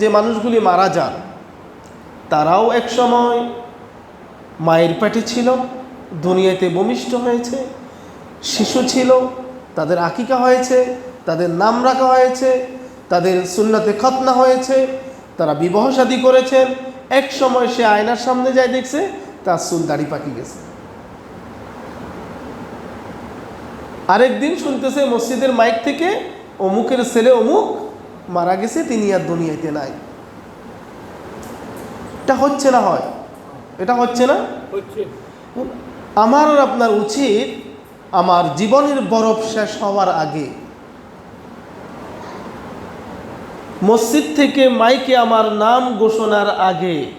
যে মানুষগুলি মারা যান, তারাও এক সময় মায়ের পেটে ছিল, দুনিয়াতে ভূমিষ্ঠ হয়েছে, শিশু ছিল, তাদের আকিকা হয়েছে, তাদের নাম রাখা হয়েছে, তাদের সুন্নতে খতনা হয়েছে, তারা বিবাহ শাদী করেছেন এক সময় সে আয়নার সামনে যায় দেখছে, তার চুল দাড়ি পাকি গেছে। আরেকদিন শুনতেছে মসজিদের মাইক থেকে অমুকের ছেলে অমুক মারা গেছে তিনি আর দুনিয়াতে নাই। এটা হচ্ছে না হয়? এটা হচ্ছে না? আমার আর আপনার উচিত আমার জীবনের বরফ শেষ হওয়ার আগে মসজিদ থেকে মাইকে আমার নাম ঘোষণার আগে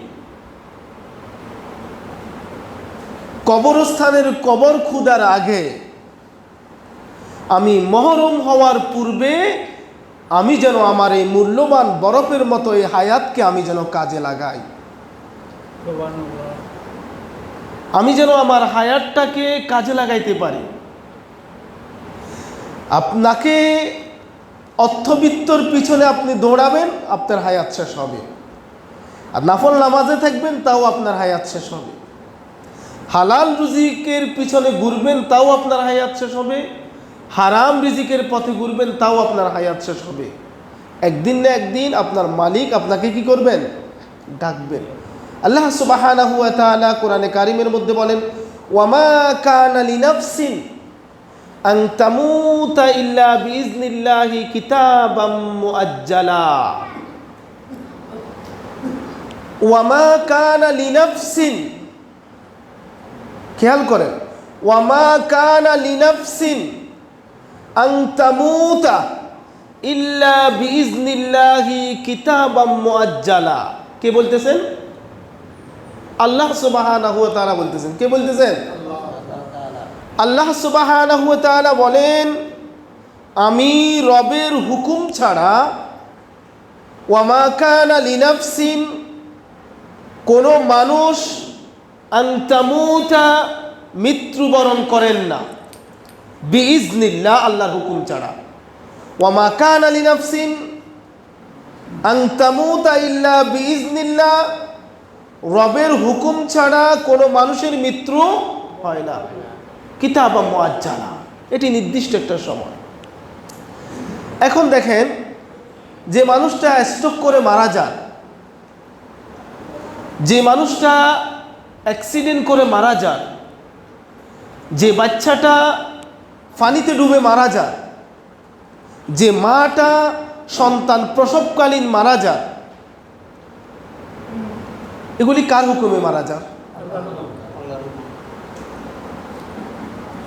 কবরস্থানের কবর খুদার আগে আমি মহরম হওয়ার পূর্বে আমি যেন আমার এই মূল্যবান বরফের মতো এই হায়াতকে আমি যেন কাজে লাগাই। আমি যেন আমার হায়াতটাকে কাজে লাগাইতে পারি। আপনাকে অর্থবিত্তর পিছনে আপনি দৌড়াবেন, আপনার হায়াত শেষ হবে। আর নাফল নামাজে থাকবেন, তাও আপনার হায়াত শেষ হবে। হালাল রুজিকের পিছনে ঘুরবেন, তাও আপনার হায়াত শেষ হবে। হারাম রিজিকের পথে ঘুরবেন, তাও আপনার হায়াত শেষ হবে। একদিন না একদিন আপনার মালিক আপনাকে কি করবেন? ডাকবেন। আল্লাহ সুবাহানাহু ওয়া তাআলা কোরআনে কারিমের মধ্যে বলেন, ওয়ামা কানা লিনাফসিন আন তামুতা ইল্লা বিইজনিল্লাহি কিতাবাম মুআজ্জালা। ওয়ামা কানা লিনাফসিন খেয়াল করেন, ওয়ামা কানা লিনাফসিন আন মুআজ্জালা। কে বলতেছেন? আল্লাহ সুবাহানাহু বলতেছেন। কে বলতেছেন? আল্লাহ সুবাহানাহু বলেন, আমি রবের হুকুম ছাড়া ওয়ামা লিনাফসিন, কোনো মানুষ আন্তামুতা মৃত্যুবরণ করেন না। বিইজনিল্লাহ আল্লাহর হুকুম ছাড়া। ওয়ামা কানা লিনাফসিন আন্তামুতা ইল্লা বিইজনিল্লাহ। রবের হুকুম ছাড়া কোনো মানুষের মৃত্যু হয় না। কিতাব মোয়াজ্জালা এটি নির্দিষ্ট একটা সময়। এখন দেখেন, যে মানুষটা স্ট্রোক করে মারা যান যে মানুষটা অ্যাক্সিডেন্ট করে মারা যান যে বাচ্চাটা পানিতে ডুবে মারা যায়। যে মাটা সন্তান প্রসবকালীন মারা যায়, এগুলি কার হুকুমে মারা যান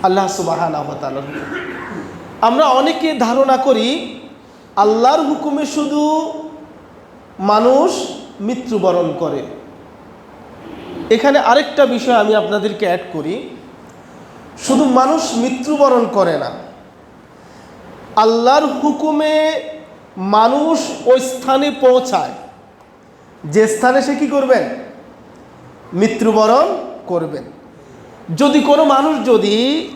আল্লাহ সুবাহ আমরা অনেকে ধারণা করি, আল্লাহর হুকুমে শুধু মানুষ মৃত্যুবরণ করে। এখানে আরেকটা বিষয় আমি আপনাদেরকে অ্যাড করি। শুধু মানুষ মৃত্যুবরণ করে না। আল্লাহর হুকুমে মানুষ ওই স্থানে পৌঁছায়। যে স্থানে সে কি করবেন? মৃত্যুবরণ করবেন। যদি কোনো মানুষ যদি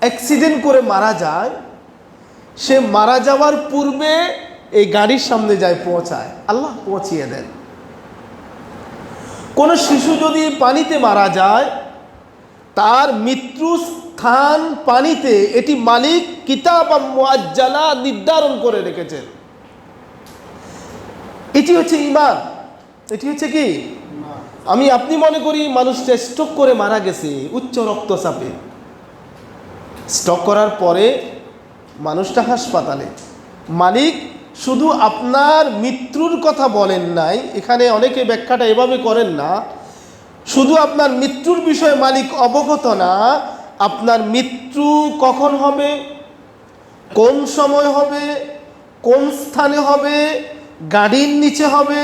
অ্যাক্সিডেন্ট করে মারা যায়, সে মারা যাওয়ার পূর্বে এই গাড়ির সামনে যায়, পৌঁছায়। আল্লাহ পৌঁছিয়ে দেন। কোনো শিশু যদি পানিতে মারা যায় তার মৃত্যু স্থান পানিতে এটি মালিক কিতাব মুআজ্জালা নির্ধারণ করে রেখেছেন। এটি হচ্ছে ইমান এটি হচ্ছে কি? আমি আপনি মনে করি মানুষটা স্ট্রোক করে মারা গেছে উচ্চ রক্তচাপে। স্টক করার পরে মানুষটা হাসপাতালে। মালিক শুধু আপনার মৃত্যুর কথা বলেন নাই, এখানে অনেকে ব্যাখ্যাটা এভাবে করেন না শুধু আপনার মৃত্যুর বিষয়ে মালিক অবগত না, আপনার মৃত্যু কখন হবে? কোন সময় হবে? কোন স্থানে হবে? গাড়ির নিচে হবে?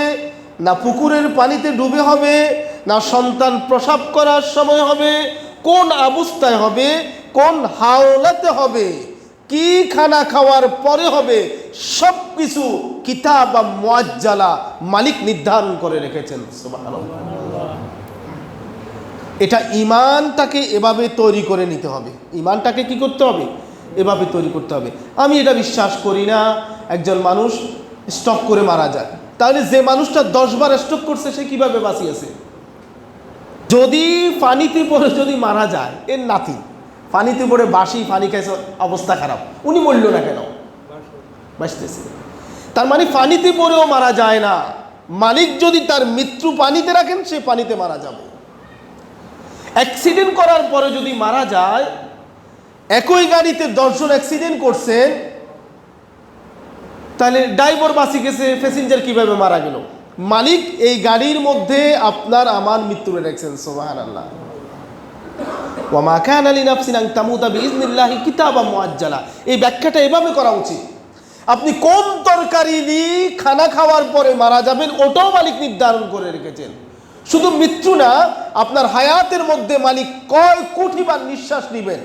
না পুকুরের পানিতে ডুবে হবে? না সন্তান প্রসাব করার সময় হবে? কোন অবস্থায় হবে? কোন হাওলাতে হবে? কি খানা খাওয়ার পরে হবে? সব কিছু কিতাব বা মোয়াজ্জালা মালিক নির্ধারণ করে রেখেছেন। সুবহানাল্লাহ। এটা ইমানটাকে এভাবে তৈরি করে নিতে হবে। ইমানটাকে কি করতে হবে? এভাবে তৈরি করতে হবে। আমি এটা বিশ্বাস করি না, একজন মানুষ স্টক করে মারা যায়। তাহলে যে মানুষটা দশবার স্টক করছে, সে কীভাবে বাঁচিয়েছে? যদি পানিতে পড়ে যদি মারা যায়, এর নাতি। পানিতে পড়ে বাসি পানি খাইছে, অবস্থা খারাপ। উনি মরল না কেন? বাঁচতেছে। তার মানে পানিতে পড়েও মারা যায় না। মালিক যদি তার মৃত্যু পানিতে রাখেন, সে পানিতে মারা যাবে। অ্যাক্সিডেন্ট করার পরে যদি মারা যায়, একই গাড়িতে দশজন অ্যাক্সিডেন্ট করছেন তাহলে ড্রাইভার বাঁচি গেছে প্যাসেঞ্জার কীভাবে মারা গেল? মালিক এই গাড়ির মধ্যে আপনার আমার মৃত্যু রেখেছেন সোহান আল্লাহ এই ব্যাখ্যাটা এভাবে করা উচিত। আপনি কোন তরকারি খানা খাওয়ার পরে মারা যাবেন, ওটাও মালিক নির্ধারণ করে রেখেছেন। শুধু মৃত্যু না, আপনার হায়াতের মধ্যে মালিক কয় কোটি বার নিঃশ্বাস নেবেন।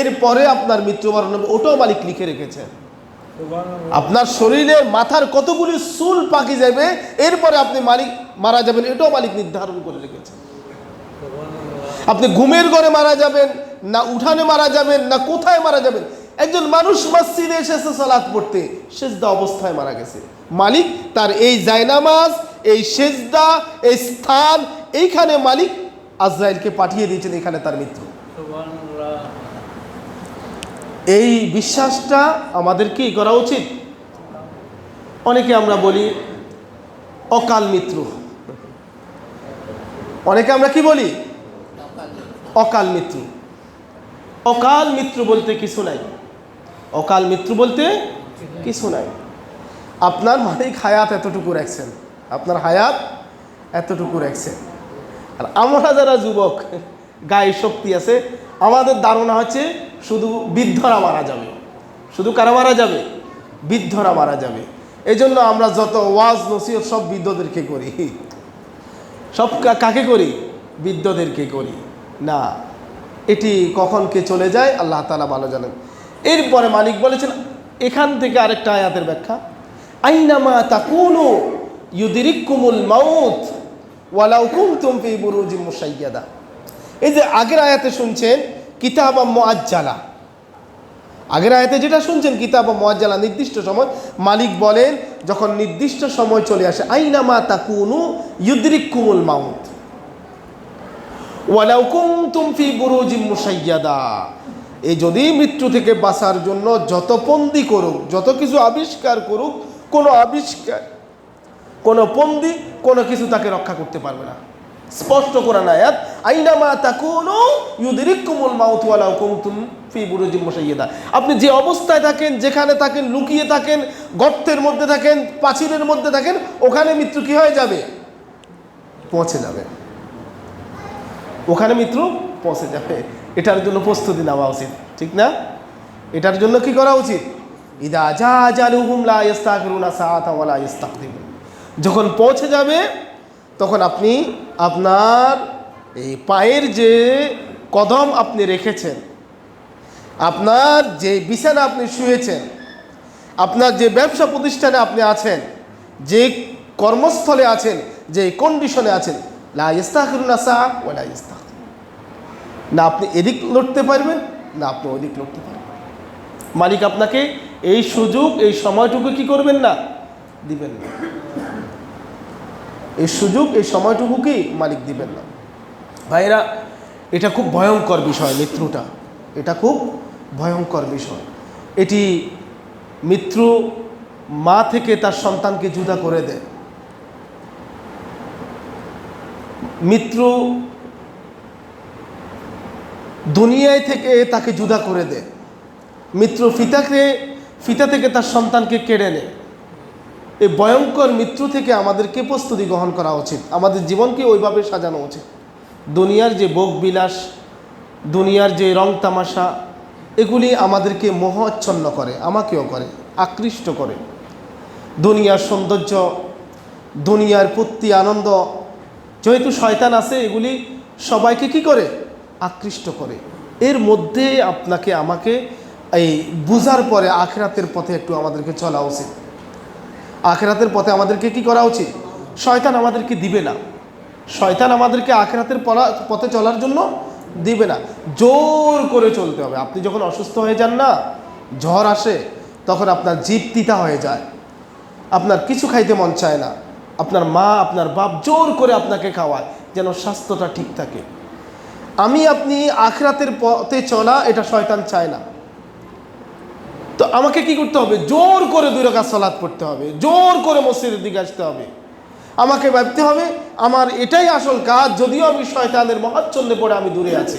এরপরে আপনার মৃত্যুবরণ হবে, ওটাও মালিক লিখে রেখেছেন আপনার শরীরের মাথার কতগুলি চুল পাকি যাবে, এরপরে আপনি মালিক মারা যাবেন, এটাও মালিক নির্ধারণ করে রেখেছেন আপনি ঘুমের ঘরে মারা যাবেন, না উঠানে মারা যাবেন, না কোথায় মারা যাবেন একজন মানুষ মসজিদে এসেছে সালাত পড়তে, সেজদা অবস্থায় মারা গেছে। মালিক তার এই জায়নামাজ, এই সেজদা, এই স্থান, এইখানে মালিক আজরাইলকে পাঠিয়ে দিয়েছেন, এখানে তার মৃত্যু। এই বিশ্বাসটা আমাদের কি করা উচিত। অনেকে আমরা বলি অকাল মৃত্যু। অনেকে আমরা কি বলি? অকাল মৃত্যু। অকাল মৃত্যু বলতে কিছু নাই। অকাল মৃত্যু বলতে কিছু নাই। আপনার মালিক হায়াত এতটুকু রাখছেন। আপনার হায়াত এতটুকু রাখছেন। আর আমরা যারা যুবক, গায়ে শক্তি আছে, আমাদের ধারণা হচ্ছে শুধু বৃদ্ধরা মারা যাবে। শুধু কারা মারা যাবে? বৃদ্ধরা মারা যাবে। এই জন্য আমরা যত ওয়াজ, নসিহত সব বৃদ্ধদেরকে করি। সব কাকে করি? বৃদ্ধদেরকে করি। না, এটি কখন কে চলে যায়, আল্লাহ তালা ভালো জানেন। এরপরে মালিক বলেছেন, এখান থেকে আরেকটা আয়াতের ব্যাখ্যা, আইনামা তাকুনু ইউদিরিকুমুল মাউত ওয়ালাউ কুনতুম ফি বুরুজিম মুশাইয়াদা। এই যে আগের আয়াতে শুনছেন, কিতাবা মুআজ্জালা। আগের আয়াতে যেটা শুনছেন, কিতাব মোয়াজ্জালা নির্দিষ্ট সময়, মালিক বলেন, যখন নির্দিষ্ট সময় চলে আসে, আইনামা তাকুনু ইউদ্রিকুমুল মাউত। ওয়ালাউ কুনতুম ফি বুরুজিম মুশাইয়াদা। এই যদি মৃত্যু থেকে বাঁচার জন্য যত পন্দি করুক, যত কিছু আবিষ্কার করুক, কোনো আবিষ্কার, কোনো পন্দি, কোনো কিছু তাকে রক্ষা করতে পারবে না। স্পষ্ট করা কোরআন আয়াত, আইনামা তাকুনু ইউদরিকুমুল মাউত ওয়ালাউ কুনতুম ফি বুরুজিম মুশাইয়াদা। আপনি যে অবস্থায় থাকেন, যেখানে থাকেন, লুকিয়ে থাকেন, গর্তের মধ্যে থাকেন, পাঁচিলের মধ্যে থাকেন, ওখানে মৃত্যু কি হয়ে যাবে? পৌঁছে যাবে। ওখানে মৃত্যু পৌঁছে যাবে। এটার জন্য প্রস্তুতি নেওয়া উচিত, ঠিক না? এটার জন্য কি করা উচিত? ইদা যা জালুহুম লা ইস্তাগফিরুনা সাআতা ওয়া লা ইস্তাকদিমুন যখন পৌঁছে যাবে, তখন আপনি আপনার এই পায়ের যে কদম আপনি রেখেছেন, আপনার যে বিছানা আপনি শুয়েছেন, আপনার যে ব্যবসা প্রতিষ্ঠানে আপনি আছেন, যে কর্মস্থলে আছেন, যে কন্ডিশনে আছেন, লা ইস্তাগফিরুনা সা ওয়া লা ইস্তাগফিরুন। না আপনি এদিক লড়তে পারবেন, না আপনি ওদিক লড়তে পারবেন। মালিক আপনাকে এই সুযোগ, এই সময়টুকু কি করবেন না? দিবেন না। এই সুযোগ, এই সময়টুকু কি মালিক দিবেন না। ভাইরা, এটা খুব ভয়ঙ্কর বিষয় মৃত্যুটা এটা খুব ভয়ঙ্কর বিষয়। এটি মৃত্যু মা থেকে তার সন্তানকে জুদা করে দেয়। মৃত্যু দুনিয়ায় থেকে তাকে জুদা করে দেয় মৃত্যু ফিতাকে, ফিতা থেকে তার সন্তানকে কেড়ে নেয় এই ভয়ঙ্কর মৃত্যু থেকে আমাদেরকে প্রস্তুতি গ্রহণ করা উচিত। আমাদের জীবনকে ওইভাবে সাজানো উচিত। দুনিয়ার যে ভোগ বিলাস, দুনিয়ার যে রং তামাশা, এগুলি আমাদেরকে মোহাচ্ছন্ন করে, আমাকেও করে, আকৃষ্ট করে। দুনিয়ার সৌন্দর্য, দুনিয়ার প্রতি আনন্দ, যেহেতু শয়তান আছে, এগুলি সবাইকে কি করে? আকৃষ্ট করে। এর মধ্যে আপনাকে আমাকে এই বুঝার পরে আখরাতের পথে একটু আমাদেরকে চলা উচিত। আখেরাতের পথে আমাদেরকে কি করা উচিত? শয়তান আমাদেরকে দিবে না। শয়তান আমাদেরকে আখেরাতের পথে চলার জন্য দিবে না। জোর করে চলতে হবে। আপনি যখন অসুস্থ হয়ে যান না, ঝড় আসে, তখন আপনার জীব তিতা হয়ে যায়। আপনার কিছু খাইতে মন চায় না। আপনার মা, আপনার বাপ জোর করে আপনাকে খাওয়ায়, যেন স্বাস্থ্যটা ঠিক থাকে। আমি আপনি আখরাতের পথে চলা, এটা শয়তান চায় না। তো আমাকে কি করতে হবে? জোর করে দুই রাকাত সলাদ পড়তে হবে। জোর করে মসজিদের দিকে আসতে হবে। আমাকে ভাবতে হবে, আমার এটাই আসল কাজ, যদিও আমি শয়তানের মহাচ্ছন্দে পড়ে আমি দূরে আছি।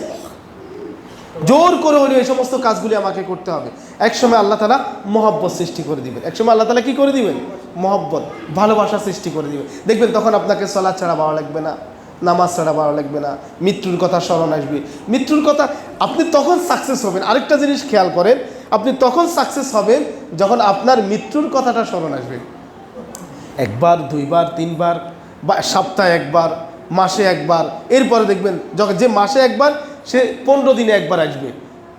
জোর করে হলেও এই সমস্ত কাজগুলি আমাকে করতে হবে। একসময় আল্লাহ তালা মহব্বত সৃষ্টি করে দিবেন। একসময় আল্লাহ তালা কি করে দিবেন? মহব্বত, ভালোবাসা সৃষ্টি করে দিবেন। দেখবেন তখন আপনাকে সলাদ ছাড়া ভালো লাগবে না। নামাজ ছাড়া ভালো লাগবে না, মৃত্যুর কথা স্মরণ আসবে। মৃত্যুর কথা, আপনি তখন সাকসেস হবেন। আরেকটা জিনিস খেয়াল করেন, আপনি তখন সাকসেস হবেন যখন আপনার মৃত্যুর কথাটা স্মরণ আসবে। একবার, দুইবার, তিনবার, বা সপ্তাহে একবার, মাসে একবার, এরপরে দেখবেন যখন যে মাসে একবার, সে পনেরো দিনে একবার আসবে।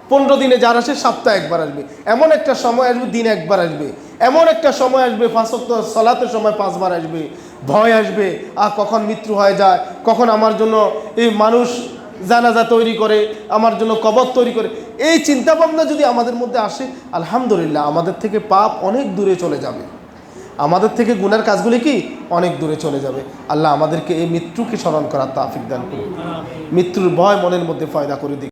পনেরো দিনে যার আসে, সপ্তাহে একবার আসবে। এমন একটা সময় আসবে, দিনে একবার আসবে। এমন একটা সময় আসবে ফাঁসত্ব সলাতের সময় পাঁচবার আসবে। ভয় আসবে, আর কখন মৃত্যু হয়ে যায়, কখন আমার জন্য এই মানুষ জানাজা তৈরি করে, আমার জন্য কবর তৈরি করে। এই চিন্তাভাবনা যদি আমাদের মধ্যে আসে, আলহামদুলিল্লাহ আমাদের থেকে পাপ অনেক দূরে চলে যাবে। আমাদের থেকে গুনার কাজগুলি কি? অনেক দূরে চলে যাবে। আল্লাহ আমাদেরকে এই মৃত্যুকে স্মরণ করার তাফিক দান করুন। মৃত্যুর ভয় মনের মধ্যে ফয়দা করে দিক।